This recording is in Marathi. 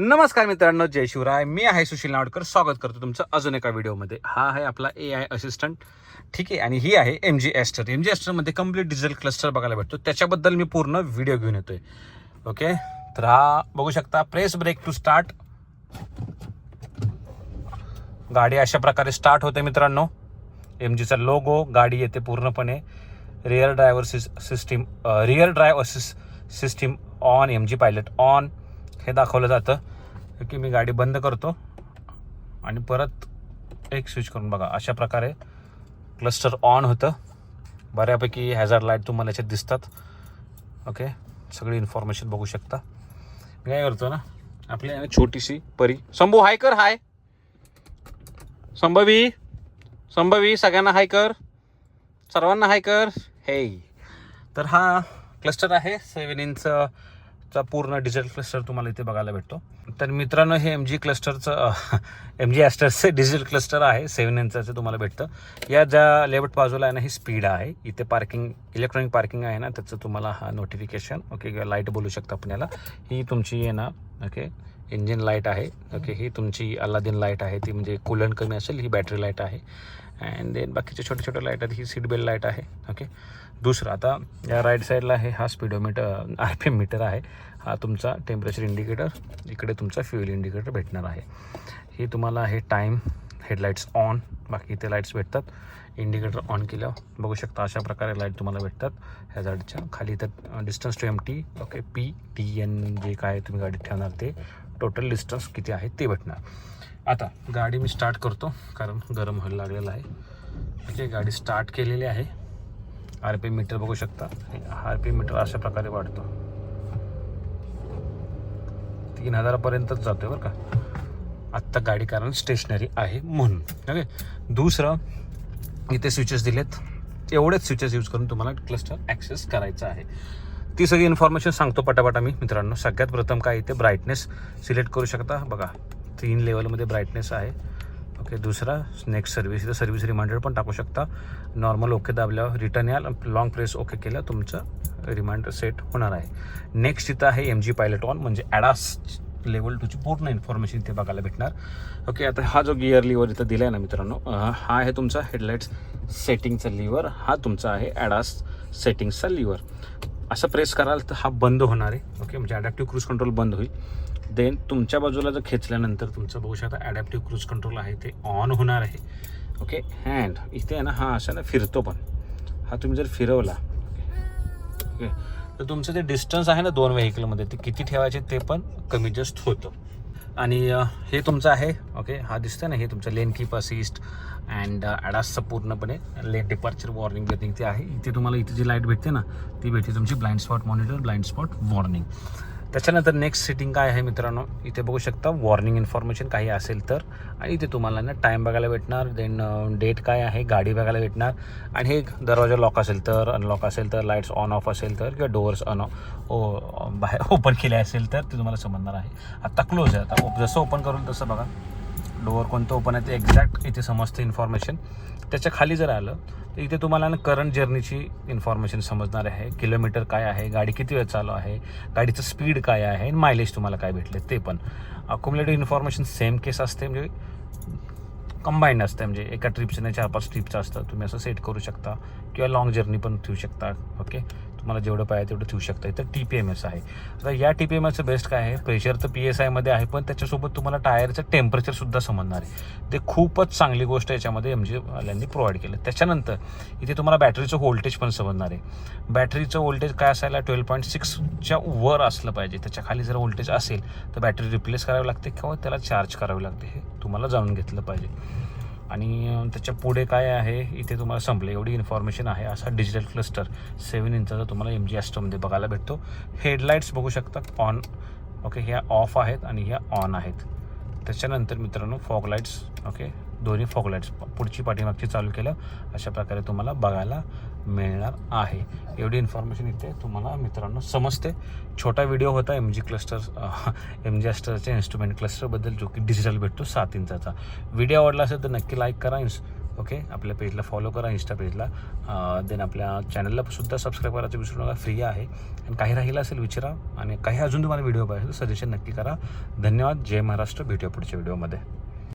नमस्कार मित्रांनो जय शिवराय. मी आहे सुशील नावडकर. स्वागत करतो तुमचं अजून एका व्हिडिओमध्ये. हा आहे आपला ए आय असिस्टंट ठीक आहे आणि ही आहे M G Astor M G एस्टरमध्ये complete diesel cluster बघायला भेटतो. त्याच्याबद्दल मी पूर्ण व्हिडिओ घेऊन येतोय. ओके तर हा बघू शकता प्रेस ब्रेक टू स्टार्ट गाडी अशा प्रकारे स्टार्ट होते मित्रांनो. एम जीचा लोगो गाडी येते पूर्णपणे. रिअर ड्रायव्हर सिस सिस्टीम रिअर ड्रायव्हर सिस system on M G pilot on हे दाखवलं जातं की मी गाडी बंद करतो आणि परत एक स्विच करून बघा. अशा प्रकारे क्लस्टर ऑन होतं. बऱ्यापैकी हॅझार्ड लाइट तुम्हाला याच्यात दिसतात. ओके सगळी इन्फॉर्मेशन बघू शकता. मी काय करतो ना आपली छोटीशी परी. संभू हाय कर हाय संभवी संभवी सगळ्यांना हाय कर. सर्वांना हाय कर. हे तर हा क्लस्टर आहे. सेवन इंच चा पूर्ण डिझेल क्लस्टर तुम्हाला इथे बघायला भेटतो. तर मित्रांनो हे एम जी क्लस्टरचं एम जी ॲस्टरचं डिझेल क्लस्टर आहे. सेवन इंचाचं तुम्हाला भेटतं. या ज्या लेफ्ट बाजूला आहे ना ही स्पीड आहे. इथे पार्किंग इलेक्ट्रॉनिक पार्किंग आहे ना त्याचं तुम्हाला हा नोटिफिकेशन ओके किंवा लाइट बोलू शकता आपण याला. ही तुमची आहे ना ओके इंजिन लाइट आहे. ओके ही तुमची अल्लादीन लाइट आहे. ती म्हणजे कुलन कमी असेल ही बॅटरी लाइट आहे. अँड देन बाकीचे छोटे छोटे लाइट आहेत ही सीट बेल्ट लाइट आहे. ओके दुसरं आता या राईट साईडला आहे हा speedometer R P M meter आहे. हा तुमचा टेम्परेचर इंडिकेटर इकडे तुमचा फ्युएल इंडिकेटर भेटणार आहे. ही तुम्हाला आहे टाईम हेडलाईट्स ऑन बाकी इथे लाईट्स भेटतात. इंडिकेटर ऑन केल्यावर बघू शकता अशा प्रकारे लाइट तुम्हाला भेटतात. हॅझार्डच्या खाली तर distance to empty okay P T N जे काय तुम्ही गाडीत ठेवणार ते. टोटल डिस्टन्स किती आहे ते भेटणार. आता गाडी मी स्टार्ट करतो कारण गरम व्हायला लागलेलं आहे. ओके गाडी स्टार्ट केलेली आहे. आर पी मीटर बघू शकता. आर पी मीटर अशा प्रकारे वाढतो. तीन हजारापर्यंतच जातोय बरं का. आत्ता गाडी कारण स्टेशनरी आहे म्हणून. ओके? दुसरं इथे स्विचेस दिलेत. एवढेच स्विचेस यूज करून तुम्हाला क्लस्टर ॲक्सेस करायचं आहे. ती सगळी इन्फॉर्मेशन सांगतो पटापट आम्ही मित्रांनो. सगळ्यात प्रथम काय इथे ब्राईटनेस सिलेक्ट करू शकता. बघा तीन लेवलमध्ये ब्राईटनेस आहे. ओके दुसरा नेक्स्ट सर्व्हिस इथं सर्व्हिस रिमाइंडर पण टाकू शकता. नॉर्मल ओके दाबल्यावर रिटर्न याल. लॉंग प्रेस ओके केलं तुमचं रिमाइंडर सेट होणार आहे. नेक्स्ट इथं आहे एम जी पायलट ऑन म्हणजे ॲडास लेवल टूची पूर्ण इन्फॉर्मेशन इथे बघायला भेटणार. ओके आता हा जो गिअर लिव्हर इथं दिला आहे ना मित्रांनो हा आहे तुमचा हेडलाईट्स सेटिंगचा लिव्हर हा तुमचा आहे ॲडास सेटिंगचा लिव्हर असं प्रेस कराल तर हा बंद होणार आहे. ओके म्हणजे ॲडॅप्टिव्ह क्रूज कंट्रोल बंद होईल. देन तुमच्या बाजूला जर खेचल्यानंतर तुमचं बघू शकता ॲडॅप्टिव्ह क्रूज कंट्रोल आहे ते ऑन होणार आहे. ओके हँड इथे आहे ना हा असा ना फिरतो पण. हा तुम्ही जर फिरवला ओके तर तुमचं जे डिस्टन्स आहे ना दोन व्हेकलमध्ये ते किती ठेवायचे ते पण कमी जास्त होतं. आणि हे तुमचं आहे ओके? हा दिसतंय ना हे तुमचं लेन कीप असिस्ट अँड ॲडासचं पूर्णपणे लेन डिपार्चर वॉर्निंग बिर्निंग इथे आहे इथे तुम्हाला इथे जी लाइट भेटते ना ती भेटते तुमची blind spot monitor blind spot warning त्याच्यानंतर नेक्स्ट सेटिंग काय आहे मित्रांनो? इथे बघू शकता वॉर्निंग इन्फॉर्मेशन काही असेल तर. आणि इथे तुम्हाला ना टाईम बघायला भेटणार देन डेट काय आहे गाडी बघायला भेटणार. आणि हे दरवाजा लॉक असेल तर अनलॉक असेल तर लाईट्स ऑन ऑफ असेल तर किंवा डोअर्स अन ओ बाहेर ओपन केले असेल तर ते तुम्हाला समजणार आहे. आत्ता क्लोज आहे. आता op- जसं ओपन करून तसं बघा. डोअर कोणतं ओपन आहे ते एक्झॅक्ट इथे समजतं इन्फॉर्मेशन त्याच्याखाली जर आलं तर इथे तुम्हाला ना करंट जर्नीची इन्फॉर्मेशन समजणार आहे. किलोमीटर काय आहे? गाडी किती वेळ चालू आहे? गाडीचं स्पीड काय आहे? मायलेज तुम्हाला काय भेटले? ते पण. अकोमुलेटिव्ह इन्फॉर्मेशन सेम केस असते म्हणजे कंबाईंड असते म्हणजे एका ट्रिपचं नाही चार पाच ट्रिपचं असतं. तुम्ही असं सेट करू शकता. किंवा लॉंग जर्नी पण ठेवू शकता. ओके तुम्हाला जेवढं पाहिजे तेवढं ठेवू शकता इथं टी पी एम एस आहे. आता या टी पी एम एसचं बेस्ट काय आहे? प्रेशर तर पी एस आयमध्ये आहे पण त्याच्यासोबत तुम्हाला टायरचं टेम्परेचरसुद्धा समजणार आहे. ते खूपच चांगली गोष्ट याच्यामध्ये एम जी वाल्यांनी प्रोव्हाइड केलं. त्याच्यानंतर इथे तुम्हाला बॅटरीचं व्होल्टेज पण समजणार आहे. बॅटरीचं व्होल्टेज काय असायला? ट्वेल्व पॉईंट सिक्सच्या वर असलं पाहिजे. त्याच्याखाली जर व्होल्टेज असेल तर बॅटरी रिप्लेस करावी लागते किंवा त्याला चार्ज करावी लागते हे तुम्हाला जाणून घेतलं पाहिजे. आणि त्याच्या पुढे काय आहे इथे तुम्हाला संपलं. एवढी इन्फॉर्मेशन आहे असा डिजिटल क्लस्टर सेवन इंचाचा तुम्हाला एम जी ॲस्टोमध्ये बघायला भेटतो. हेडलाईट्स बघू शकता ऑन ओके ह्या ऑफ आहेत आणि ह्या ऑन आहेत. त्याच्यानंतर मित्रांनो फॉग लाईट्स ओके दोन्ही फॉग लाईट्स पुढची पाठीमागची चालू केलं अशा प्रकारे तुम्हाला बघायला मिळणार आहे. एवढी इन्फॉर्मेशन इथे तुम्हाला मित्रांनो समजते. छोटा व्हिडिओ होता M G cluster M G अस्टरच्या instrument क्लस्टरबद्दल जो की डिजिटल भेटतो सात इंचाचा. व्हिडिओ आवडला असेल तर नक्की लाईक करा इन्स ओके आपल्या पेजला फॉलो करा इंस्टा पेजला देन आपल्या चॅनलला सुद्धा सबस्क्राईब करायचं विसरू नका फ्री आहे. आणि काही राहिलं असेल विचारा. आणि काही अजून तुम्हाला व्हिडिओ पाहिजे सजेशन नक्की करा. धन्यवाद. जय महाराष्ट्र. भेटूया पुढच्या व्हिडिओमध्ये